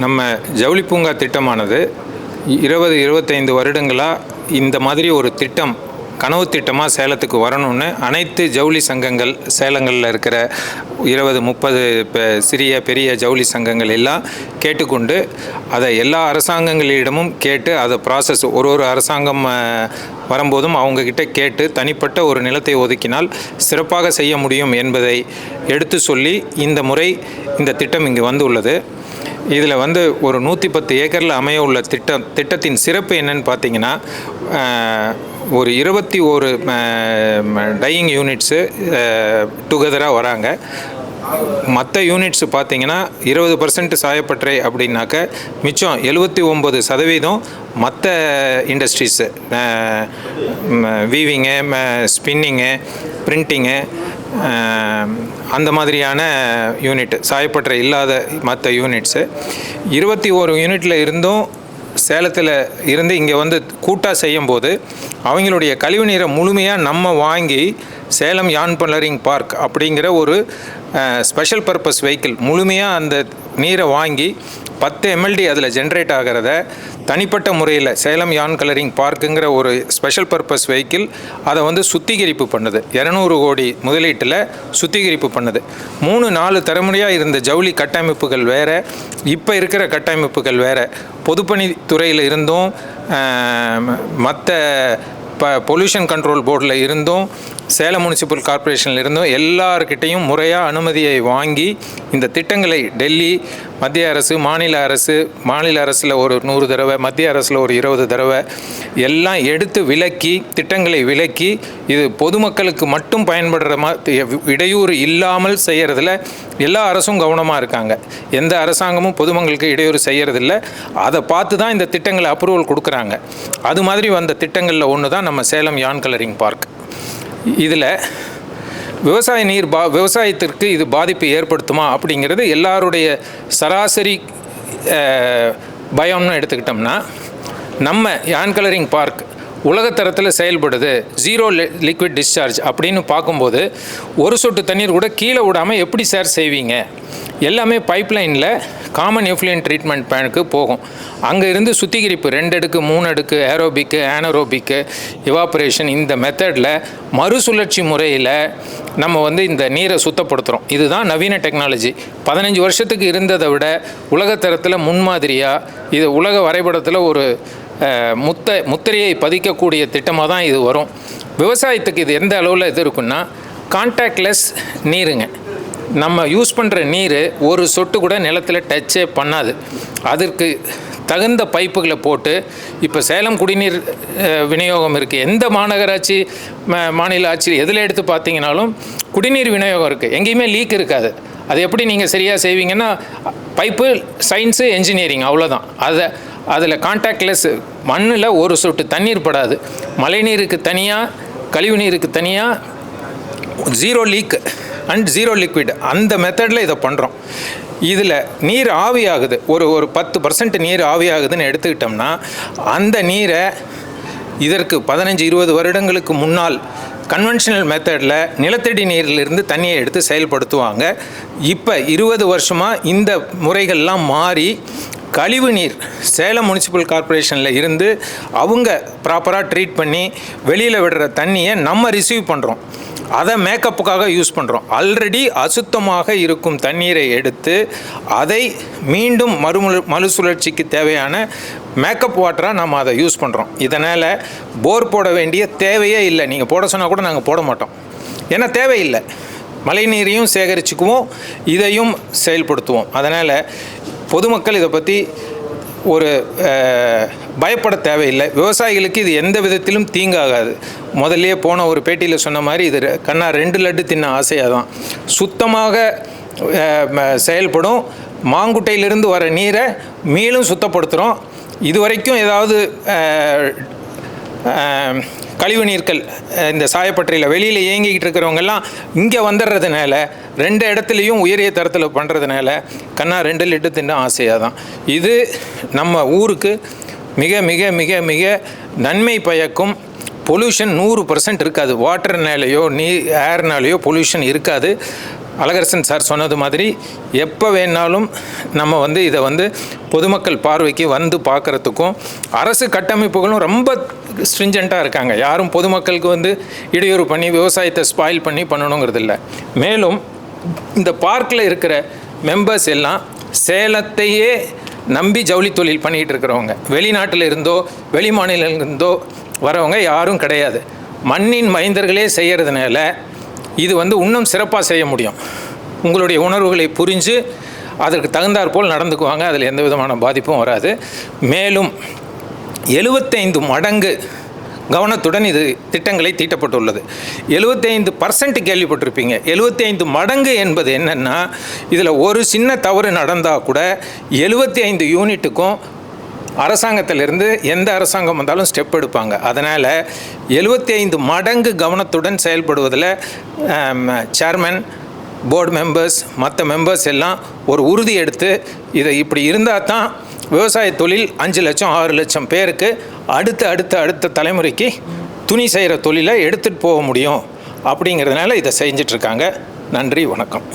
நம்ம ஜவுளி பூங்கா திட்டமானது இருபது இருபத்தைந்து வருடங்களாக இந்த மாதிரி ஒரு திட்டம் கனவு திட்டமாக சேலத்துக்கு வரணும்னு அனைத்து ஜவுளி சங்கங்கள் சேலங்களில் இருக்கிற இருபது முப்பது இப்போ சிறிய பெரிய ஜவுளி சங்கங்கள் எல்லாம் கேட்டுக்கொண்டு அதை எல்லா அரசாங்கங்களிடமும் கேட்டு அதை ப்ராசஸ் ஒரு ஒரு அரசாங்கம் வரும்போதும் அவங்கக்கிட்ட கேட்டு தனிப்பட்ட ஒரு நிலத்தை ஒதுக்கினால் சிறப்பாக செய்ய முடியும் என்பதை எடுத்து சொல்லி இந்த முறை இந்த திட்டம் இங்கு வந்துள்ளது. இதில் வந்து ஒரு நூற்றி பத்து ஏக்கரில் அமைய உள்ள திட்டம் திட்டத்தின் சிறப்பு என்னன்னு பார்த்தீங்கன்னா ஒரு இருபத்தி ஒரு டையிங் யூனிட்ஸு டுகெதராக வராங்க. மற்ற யூனிட்ஸ் பார்த்தீங்கன்னா இருபது பர்சன்ட் சாயப்பட்டறை அப்படின்னாக்க மிச்சம் எழுபத்தி ஒம்பது சதவீதம் மற்ற இண்டஸ்ட்ரீஸு வீவிங்கு ஸ்பின்னிங்கு பிரிண்டிங்கு அந்த மாதிரியான யூனிட் சாயப்பட்டறை இல்லாத மற்ற யூனிட்ஸு இருபத்தி ஒரு யூனிட்டில் இருந்தும் சேலத்தில் இருந்து இங்கே வந்து கூட்டாக செய்யும்போது அவங்களுடைய கழிவு நீரை முழுமையாக நம்ம வாங்கி சேலம் யான் பலரிங் பார்க் அப்படிங்கிற ஒரு ஸ்பெஷல் பர்பஸ் வெஹிக்கிள் முழுமையாக அந்த நீரை வாங்கி பத்து எம்எல்டி அதில் ஜென்ரேட் ஆகிறத தனிப்பட்ட முறையில் சேலம் யான் கலரிங் பார்க்குங்கிற ஒரு ஸ்பெஷல் பர்பஸ் வெஹிக்கிள் அதை வந்து சுத்திகரிப்பு பண்ணுது. இரநூறு கோடி முதலீட்டில் சுத்திகரிப்பு பண்ணுது. மூணு நாலு தலைமுறையாக இருந்த ஜவுளி கட்டமைப்புகள் வேறு இப்போ இருக்கிற கட்டமைப்புகள் வேறு. பொதுப்பணித்துறையில் இருந்தும் மற்ற இப்போ பொல்யூஷன் கண்ட்ரோல் போர்டில் இருந்தும் சேலம் முனிசிபல் கார்ப்பரேஷனில் இருந்தும் எல்லார்கிட்டையும் முறையாக அனுமதியை வாங்கி இந்த திட்டங்களை டெல்லி மத்திய அரசு மாநில அரசு மாநில அரசில் ஒரு நூறு தடவை மத்திய அரசில் ஒரு இருபது தடவை எல்லாம் எடுத்து விலக்கி திட்டங்களை விலக்கி இது பொதுமக்களுக்கு மட்டும் பயன்படுற மாதிரி இடையூறு இல்லாமல் செய்கிறதுல எல்லா அரசும் கவனமாக இருக்காங்க. எந்த அரசாங்கமும் பொதுமக்களுக்கு இடையூறு செய்கிறதில்ல அதை பார்த்து தான் இந்த திட்டங்களை அப்ரூவல் கொடுக்குறாங்க. அது மாதிரி வந்த திட்டங்களில் ஒன்று தான் நம்ம சேலம் யான் கலரிங் பார்க் இதில் விவசாய நீர் பா விவசாயத்திற்கு இது பாதிப்பு ஏற்படுத்துமா அப்படிங்கிறது எல்லாருடைய சராசரி பயம்னு எடுத்துக்கிட்டோம்னா நம்ம யான் கலரிங் பார்க் உலகத்தரத்தில் செயல்படுது. ஜீரோ லிக்விட் டிஸ்சார்ஜ் அப்படின்னு பார்க்கும்போது ஒரு சொட்டு தண்ணீர் கூட கீழே விடாமல் எப்படி சார் செய்வீங்க? எல்லாமே பைப்லைனில் காமன் எஃப்ளியன் ட்ரீட்மெண்ட் பிளானுக்கு போகும். அங்கே இருந்து சுத்திகரிப்பு ரெண்டு அடுக்கு மூணு அடுக்கு ஏரோபிக்கு ஆனரோபிக்கு இவாப்ரேஷன் இந்த மெத்தடில் மறுசுழற்சி முறையில் நம்ம வந்து இந்த நீரை சுத்தப்படுத்துகிறோம் இதுதான் நவீன டெக்னாலஜி பதினஞ்சு வருஷத்துக்கு இருந்ததை விட உலகத்தரத்தில் முன்மாதிரியாக இது உலக வரைபடத்தில் ஒரு முத்த முத்திரையை பதிக்கக்கூடிய திட்டமாக தான் இது வரும். விவசாயத்துக்கு இது எந்த அளவில் இது இருக்குன்னா கான்டாக்ட்லெஸ் நீருங்க. நம்ம யூஸ் பண்ணுற நீர் ஒரு சொட்டு கூட நிலத்தில் டச்சே பண்ணாது. அதற்கு தகுந்த பைப்புகளை போட்டு இப்போ சேலம் குடிநீர் விநியோகம் இருக்குது எந்த மாநகராட்சி ம- மாநில ஆட்சி எதில் எடுத்து பார்த்தீங்கனாலும் குடிநீர் விநியோகம் இருக்குது எங்கேயுமே லீக் இருக்காது. அது எப்படி நீங்கள் சரியாக செய்வீங்கன்னா பைப்பு சயின்ஸு என்ஜினியரிங் அவ்வளோதான் அதை அதில் கான்டாக்ட்லெஸ் மண்ணில் ஒரு சொட்டு தண்ணீர் படாது. மழைநீருக்கு தனியாக கழிவு நீருக்கு தனியாக zero leak and zero liquid அந்த மெத்தடில் இதை பண்ணுறோம் இதில் நீர் ஆவியாகுது ஒரு ஒரு பத்து பர்சன்ட் நீர் ஆவியாகுதுன்னு எடுத்துக்கிட்டோம்னா அந்த நீரை இதற்கு பதினஞ்சு இருபது வருடங்களுக்கு முன்னால் கன்வென்ஷனல் மெத்தடில் நிலத்தடி நீரிலிருந்து தண்ணியை எடுத்து செயல்படுத்துவாங்க. இப்போ இருபது வருஷமாக இந்த முறைகள்லாம் மாறி கழிவு நீர் சேலம் முனிசிபல் கார்ப்பரேஷனில் இருந்து அவங்க ப்ராப்பராக ட்ரீட் பண்ணி வெளியில் விடுற தண்ணியை நம்ம ரிசீவ் பண்ணுறோம் அதை மேக்கப்புக்காக யூஸ் பண்ணுறோம் ஆல்ரெடி அசுத்தமாக இருக்கும் தண்ணீரை எடுத்து அதை மீண்டும் மறுமு மறுசுழற்சிக்கு தேவையான மேக்கப் வாட்டராக நம்ம அதை யூஸ் பண்ணுறோம் இதனால் போர் போட வேண்டிய தேவையே இல்லை. நீங்கள் போட சொன்னால் கூட நாங்கள் போட மாட்டோம். ஏன்னா தேவையில்லை. மழை நீரையும் சேகரிச்சுக்குவோம். இதையும் செயல்படுத்துவோம். அதனால் பொதுமக்கள் இதை பற்றி ஒரு பயப்பட தேவையில்லை. விவசாயிகளுக்கு இது எந்த விதத்திலும் தீங்காகாது. முதல்லயே போன ஒரு பேட்டியில் சொன்ன மாதிரி இது கண்ணா ரெண்டு லட்டு தின்ன ஆசையாக தான் சுத்தமாக ம- செயல்படும். மாங்குட்டையிலிருந்து வர நீரை மீளும் சுத்தப்படுத்துகிறோம் இது வரைக்கும் ஏதாவது கழிவு நீர்கள் இந்த சாயப்பட்டறையில் வெளியில் இயங்கிக்கிட்டு இருக்கிறவங்கெல்லாம் இங்கே வந்துடுறதுனால ரெண்டு இடத்துலையும் உயரிய தரத்தில் பண்ணுறதுனால கண்ணா ரெண்டு லிட்டர் தின்ன ஆசையாக தான் இது நம்ம ஊருக்கு மிக மிக மிக மிக நன்மை பயக்கும். பொல்யூஷன் நூறு பர்சன்ட் இருக்காது. வாட்டர்னாலேயோ நீ ஏர்னாலேயோ பொல்யூஷன் இருக்காது. அழகரசன் சார் சொன்னது மாதிரி எப்போ வேணாலும் நம்ம வந்து இதை வந்து பொதுமக்கள் பார்வைக்கு வந்து பார்க்குறதுக்கும் அரசு கட்டமைப்புகளும் ரொம்ப ஸ்ட்ரிஞ்சண்ட்டாக இருக்காங்க. யாரும் பொதுமக்களுக்கு வந்து இடையூறு பண்ணி விவசாயத்தை ஸ்பாயில் பண்ணி பண்ணணுங்கிறது இல்லை மேலும் இந்த பார்க்கில் இருக்கிற மெம்பர்ஸ் எல்லாம் சேலத்தையே நம்பி ஜவுளி தொழில் பண்ணிகிட்டு இருக்கிறவங்க. வெளிநாட்டில் இருந்தோ வெளி மாநிலங்கள் இருந்தோ வரவங்க யாரும் கிடையாது. மண்ணின் மைந்தர்களே செய்கிறதுனால இது வந்து இன்னும் சிறப்பாக செய்ய முடியும். உங்களுடைய உணர்வுகளை புரிஞ்சு அதற்கு தகுந்தாற்போல் நடந்துக்குவாங்க. அதில் எந்த விதமான பாதிப்பும் வராது. மேலும் எழுபத்தைந்து மடங்கு கவனத்துடன் இது திட்டங்களை தீட்டப்பட்டுள்ளது. எழுபத்தைந்து பர்சன்ட் கேள்விப்பட்டிருப்பீங்க. எழுபத்தைந்து மடங்கு என்பது என்னென்னா இதில் ஒரு சின்ன தவறு நடந்தால் கூட எழுபத்தி ஐந்து யூனிட்டுக்கும் அரசாங்கத்திலிருந்து எந்த அரசாங்கம் வந்தாலும் ஸ்டெப் எடுப்பாங்க. அதனால் எழுபத்தி ஐந்து மடங்கு கவனத்துடன் செயல்படுவதில் சேர்மன் போர்டு மெம்பர்ஸ் மற்ற மெம்பர்ஸ் எல்லாம் ஒரு உறுதி எடுத்து இதை இப்படி இருந்தால் தான் விவசாய தொழில் அஞ்சு லட்சம் ஆறு லட்சம் பேருக்கு அடுத்த அடுத்த அடுத்த தலைமுறைக்கு துணி செய்கிற தொழிலை எடுத்துகிட்டு போக முடியும். அப்படிங்கிறதுனால இதை செஞ்சிட்ருக்காங்க நன்றி வணக்கம்.